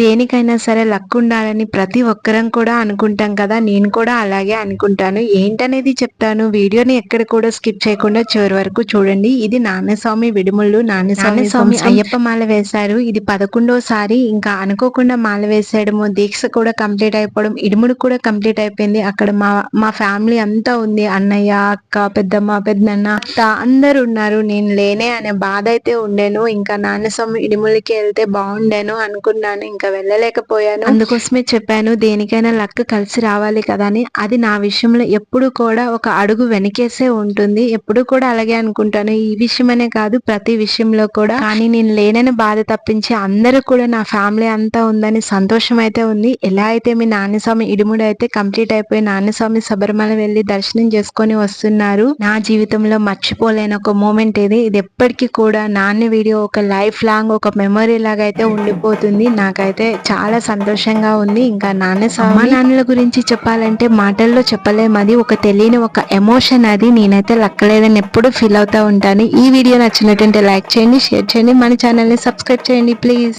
దేనికైనా సరే లక్ ఉండాలని ప్రతి ఒక్కరం కూడా అనుకుంటాం కదా. నేను కూడా అలాగే అనుకుంటాను. ఏంటనేది చెప్తాను. వీడియోని ఎక్కడ కూడా స్కిప్ చేయకుండా చివరి వరకు చూడండి. ఇది నాన్నస్వామి విడుముళ్ళు నాన్నస్వామి స్వామి అయ్యప్ప మాల వేశారు. ఇది పదకొండోసారి ఇంకా అనుకోకుండా మాల వేసేయడము దీక్ష కూడా కంప్లీట్ అయిపోవడం ఇడుముడు కూడా కంప్లీట్ అయిపోయింది. అక్కడ మా మా ఫ్యామిలీ అంతా ఉంది. అన్నయ్య అక్క పెద్దమ్మ పెద్దన్న అందరు ఉన్నారు. నేను లేనే అనే బాధ అయితే ఉండేను. ఇంకా నాన్నస్వామి ఇడుములకి వెళ్తే బాగుండేను అనుకున్నాను. ఇంకా వెళ్ళలేకపోయాను. అందుకోసమే చెప్పాను దేనికైనా లక్ కలిసి రావాలి కదా అని. అది నా విషయంలో ఎప్పుడు కూడా ఒక అడుగు వెనకేసే ఉంటుంది. ఎప్పుడు కూడా అలాగే అనుకుంటాను. ఈ విషయమనే కాదు ప్రతి విషయంలో కూడా. కానీ నేను లేనని బాధ తప్పించి అందరూ కూడా నా ఫ్యామిలీ అంతా ఉందని సంతోషం అయితే ఉంది. ఎలా అయితే మీ నాన్నస్వామి ఇడుముడు అయితే కంప్లీట్ అయిపోయి నాన్నస్వామి శబరిమల వెళ్ళి దర్శనం చేసుకొని వస్తున్నారు. నా జీవితంలో మర్చిపోలేని ఒక మూమెంట్ ఇది. ఇది ఎప్పటికీ కూడా నాన్న వీడియో ఒక లైఫ్ లాంగ్ ఒక మెమరీ లాగా అయితే ఉండిపోతుంది. నాకైతే చాలా సంతోషంగా ఉంది. ఇంకా నాన్న అమ్మ నాన్నల గురించి చెప్పాలంటే మాటల్లో చెప్పలేము. అది ఒక తెలియని ఒక ఎమోషన్ అది. నేనైతే లక్కలేదని ఎప్పుడు ఫీల్ అవుతా ఉంటాను. ఈ వీడియో నచ్చినట్టుంటే లైక్ చేయండి షేర్ చేయండి. మన ఛానల్ని సబ్స్క్రైబ్ చేయండి ప్లీజ్.